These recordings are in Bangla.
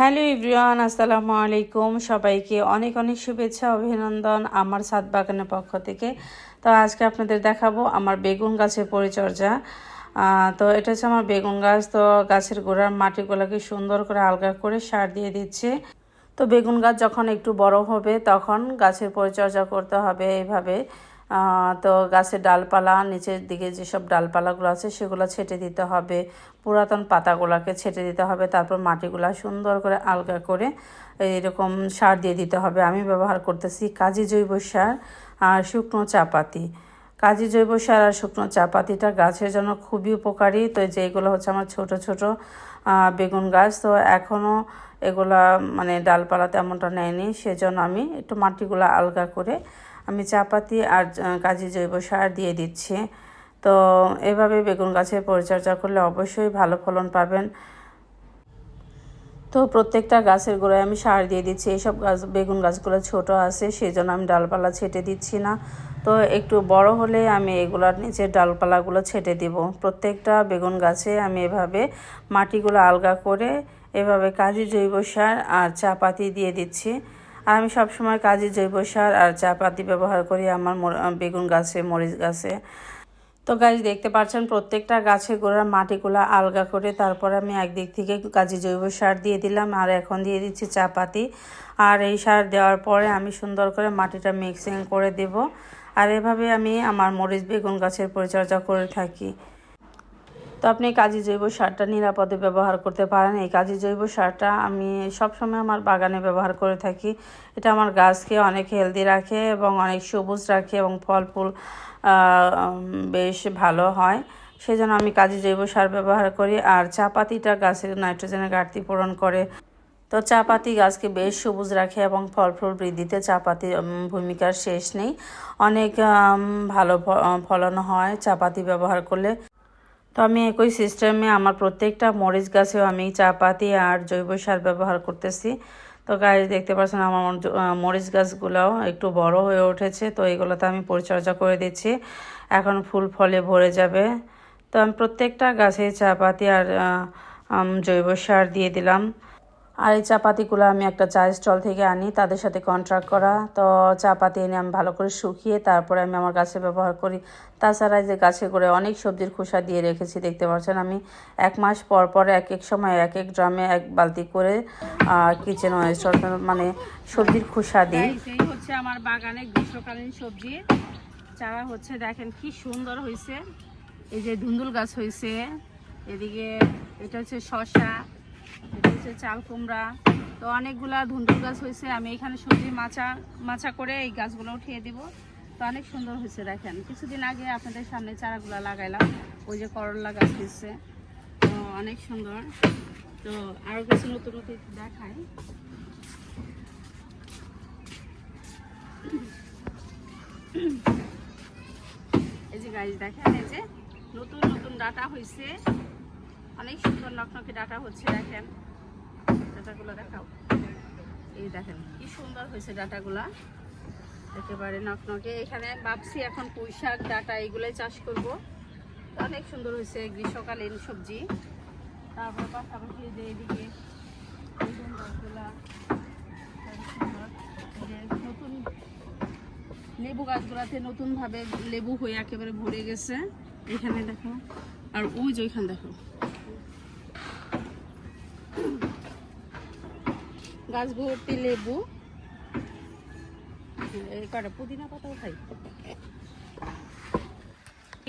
হ্যালো ইব্রিয়ান আসসালামু আলাইকুম। সবাইকে অনেক অনেক শুভেচ্ছা, অভিনন্দন আমার ছাদ বাগানের পক্ষ থেকে। তো আজকে আপনাদের দেখাবো আমার বেগুন গাছের পরিচর্যা। তো এটা হচ্ছে আমার বেগুন গাছ। তো গাছের গোড়ার মাটিগুলোকে সুন্দর করে আলগা করে সার দিয়ে দিচ্ছে। তো বেগুন গাছ যখন একটু বড় হবে তখন গাছের পরিচর্যা করতে হবে এইভাবে। তো গাছের ডালপালা, নিচের দিকে যেসব ডালপালাগুলো আছে সেগুলো ছেটে দিতে হবে। পুরাতন পাতাগুলোকে ছেটে দিতে হবে, তারপর মাটিগুলা সুন্দর করে আলগা করে এরকম সার দিয়ে দিতে হবে। আমি ব্যবহার করতেছি কাজী জৈব সার আর শুকনো চাপাতি। কাজী জৈব সার আর শুকনো চাপাতিটা গাছের জন্য খুবই উপকারী। তো যেগুলো হচ্ছে আমার ছোট ছোট বেগুন গাছ, তো এখনও এগুলা মানে ডালপালা তেমনটা নেয়নি। সেজন্য আমি একটু মাটিগুলো আলগা করে আমি চাপাতি আর কাজী জৈব সার দিয়ে দিচ্ছি। তো এভাবে বেগুন গাছের পরিচর্যা করলে অবশ্যই ভালো ফলন পাবেন। তো প্রত্যেকটা গাছের গোড়ায় আমি সার দিয়ে দিচ্ছি। এইসব গাছ, বেগুন গাছগুলো ছোট আছে সেই জন্য আমি ডালপালা ছেটে দিচ্ছি না। তো একটু বড় হলে আমি এগুলার নিচে ডালপালাগুলো ছেটে দিব। প্রত্যেকটা বেগুন গাছে আমি এভাবে মাটিগুলো আলগা করে এভাবে কাজী জৈব সার আর চা পাতি দিয়ে দিচ্ছি। আর আমি সবসময় কাজে জৈব সার আর চা পাতি ব্যবহার করি আমার বেগুন গাছে, মরিচ গাছে। তো গাছ দেখতে পাচ্ছেন প্রত্যেকটা গাছের গোড়ার মাটিগুলো আলগা করে তারপর আমি একদিক থেকে কাজে জৈব সার দিয়ে দিলাম আর এখন দিয়ে দিচ্ছি চা পাতি। আর এই সার দেওয়ার পরে আমি সুন্দর করে মাটিটা মিক্সিং করে দেব। আর এভাবে আমি আমার মরিচ, বেগুন গাছের পরিচর্যা করে থাকি। তো আপনি কাজী জৈব সারটা নিরাপদে ব্যবহার করতে পারেন। এই কাজী জৈব সারটা আমি সবসময় আমার বাগানে ব্যবহার করে থাকি। এটা আমার গাছকে অনেক হেলদি রাখে এবং অনেক সবুজ রাখে এবং ফল ফুল বেশ ভালো হয়। সেই জন্য আমি কাজী জৈব সার ব্যবহার করি। আর চা পাতিটা গাছের নাইট্রোজেনের ঘাটতি পূরণ করে। তো চা পাতি গাছকে বেশ সবুজ রাখে এবং ফল ফুল বৃদ্ধিতে চা পাতি উম, ভূমিকার শেষ নেই। অনেক ভালো ফলন হয় চা পাতি ব্যবহার করলে। তো আমি একই সিস্টেমে আমার প্রত্যেকটা মরিচ গাছেও আমি চা পাতি আর জৈব সার ব্যবহার করতেছি। তো গাছ দেখতে পাচ্ছেন আমার মরিচ গাছগুলোও একটু বড় হয়ে উঠেছে, তো এগুলোতে আমি পরিচর্যা করে দিচ্ছি। এখন ফুল ফলে ভরে যাবে। তো আমি প্রত্যেকটা গাছে চা পাতি আর জৈব সার দিয়ে দিলাম। আর এই চাপাতিগুলো আমি একটা চা স্টল থেকে আনি তাদের সাথে কন্ট্রাক্ট করা। তো চাপাতি এনে আমি ভালো করে শুকিয়ে তারপরে আমি আমার গাছে ব্যবহার করি। তাছাড়া এই যে গাছে করে অনেক সবজির খোসা দিয়ে রেখেছি দেখতে পাচ্ছেন আমি। এক মাস পর পর এক এক সময় এক এক ড্রামে এক বালতি করে কিচেন ওয়েস্ট মানে সবজির খোসা দিই। এই হচ্ছে আমার বাগানে গ্রীষ্মকালীন সবজি। চারা হচ্ছে দেখেন কি সুন্দর হয়েছে এই যে ধুন্দুল গাছ হয়েছে এদিকে এটা হচ্ছে শসা হচ্ছে চাল, কুমড়া। তো অনেকগুলা ধুন্দুল গাছ হয়েছে। আমি এখানে সবজি মাচা মাচা করে এই গাছগুলো উঠিয়ে দিব। তো অনেক সুন্দর হয়েছে, দেখেন। কিছুদিন আগে আপনাদের সামনে চারাগুলো লাগাইলাম। ওই যে করলা গাছ হয়েছে। তো অনেক সুন্দর। তো আরও কিছু নতুন নতুন দেখায় এই যে গাছ দেখেন, এই যে নতুন নতুন ডাটা হয়েছে। অনেক সুন্দর নকনকে ডাটা হচ্ছে, দেখেন। ডাটাগুলো দেখাও। এই দেখেন কি সুন্দর হয়েছে ডাটাগুলা। একেবারে নকনকে। এখানে ভাবছি এখন পুঁই শাক ডাটা এগুলোই চাষ করব। অনেক সুন্দর হয়েছে গ্রীষ্মকালীন সবজি। তারপর পাশাপাশি যে এদিকে। নতুন লেবু গাছগুলাতে নতুন ভাবে লেবু হয়ে একেবারে ভরে গেছে। এখানে দেখো। আর ওই যে ওইখানে দেখো। গাছ ভর্তি লেবু পুদিনা পাতাও খাই।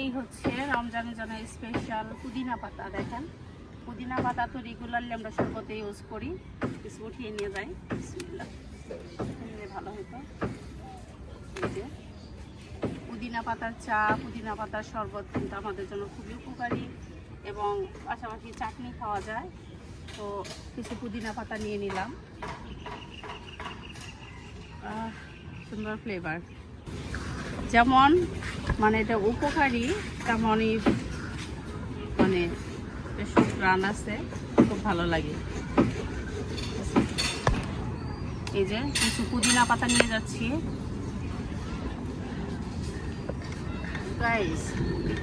এই হচ্ছে রমজানের জন্য স্পেশাল পুদিনা পাতা, দেখেন। পুদিনা পাতা তো রেগুলারলি আমরা শরবতে ইউজ করি। কিছু উঠিয়ে নিয়ে যাই। ভালো হতো। পুদিনা পাতার চা, পুদিনা পাতার শরবত কিন্তু আমাদের জন্য খুবই উপকারী। এবং পাশাপাশি চাটনি খাওয়া যায়। তো কিছু পুদিনা পাতা নিয়ে নিলাম। সুন্দর ফ্লেভার যেমন মানে এটা উপকারী, তেমনই মানে রান আছে, খুব ভালো লাগে। এই যে কিছু পুদিনা পাতা নিয়ে যাচ্ছি।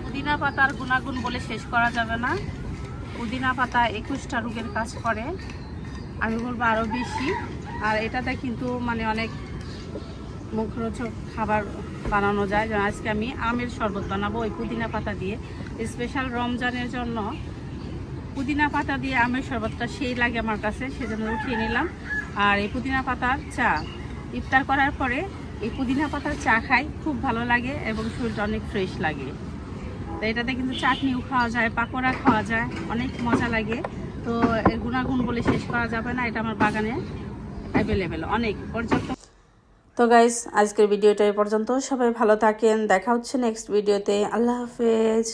পুদিনা পাতার গুণাগুণ বলে শেষ করা যাবে না। পুদিনা পাতা একুশটা রোগের কাজ করে। আমি বলব আরও বেশি। আর এটাতে কিন্তু মানে অনেক মুখরোচক খাবার বানানো যায়। যেমন আজকে আমি আমের শরবত বানাবো ওই পুদিনা পাতা দিয়ে। স্পেশাল রমজানের জন্য পুদিনা পাতা দিয়ে আমের শরবতটা সেই লাগে আমার কাছে, সেজন্য উঠিয়ে নিলাম। আর এই পুদিনা পাতার চা ইফতার করার পরে এই পুদিনা পাতার চা খাই, খুব ভালো লাগে এবং শরীরটা অনেক ফ্রেশ লাগে। তো এটাতে কিন্তু চাটনিও খাওয়া যায়, পাকোড়া খাওয়া যায়, অনেক মজা লাগে। তো এর গুণাগুণ বলে শেষ করা যাবে না, এটা আমার বাগানে অ্যাভেলেবেল অনেক পর্যাপ্ত। তো গাইস আজকের ভিডিওটা এ পর্যন্ত। সবাই ভালো থাকেন, দেখা হচ্ছে নেক্সট ভিডিওতে আল্লাহ হাফেজ।